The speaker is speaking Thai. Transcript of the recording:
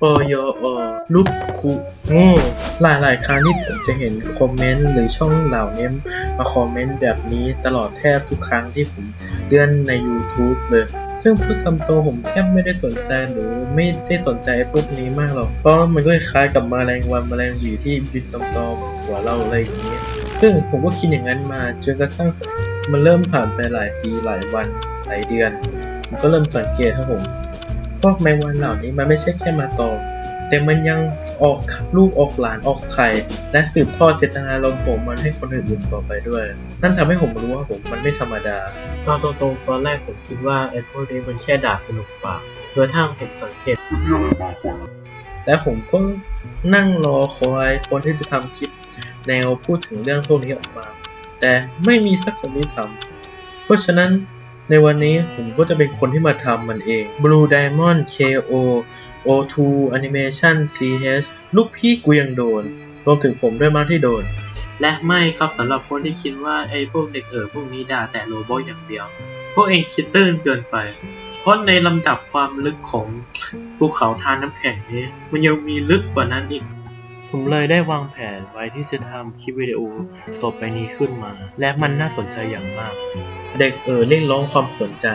ปยอลูกคุโง่หลายหลายครั้งที่ผมจะเห็นคอมเมนต์หรือช่องเหล่านี้มาคอมเมนต์แบบนี้ตลอดแทบทุกครั้งที่ผมเลื่อนใน YouTube เลย ซึ่งพูดตามตรงผมแทบไม่ได้สนใจหรือไม่ได้สนใจพวกนี้มากหรอก เพราะมันก็คล้ายกับมาแมลงวันมาแมลงหวีที่บินตอมๆหัวเราอะไรอย่างเงี้ยซึ่งผมก็คิดอย่างนั้นมาจนกระทั่งมันเริ่มผ่านไปหลายปีหลายวันหลายเดือนผมก็เริ่มสังเกตครับผม พวกแมงวันเหล่านี้มันไม่ใช่แค่มาตอมแต่มันยังออกลูกออกหลานออกไข่ และสืบทอดเจตนารมณ์ผมมันให้คนอื่นๆต่อไปด้วย นั่นทำให้ผมรู้ว่าผมมันไม่ธรรมดา ตอนตๆตอนแรกผมคิดว่าไอ้พวกนี้มันแค่ด่าสนุกปากจนกระทั่งผมสังเกตและผมก็นั่งรอคอยคนที่จะทำคลิปแนวพูดถึงเรื่องพวกนี้ออกมา แต่ไม่มีสักคนที่ทำเพราะฉะนั้น ในวันนี้ผมก็จะเป็นคนที่มาทำมันเอง Blue Diamond KO O2 Animation CH ลูกพี่กูยังโดน รวมถึงผมด้วยมั้งที่โดน และไม่ครับสำหรับคนที่คิดว่าไอ้พวกเด็กเอ๋อพวกนี้ด่าแต่โรบอทอย่างเดียว พวกเองคิดตื้นเกินไป เพราะในลำดับความลึกของภูเขาทานน้ำแข็งนี้ มันยังมีลึกกว่านั้นอีก ผมเลยได้วางแผนไว้ที่จะทำคลิปวิดีโอต่อไปนี้ขึ้นมา และมันน่าสนใจอย่างมาก เด็กเออเรียกร้องความสนใจ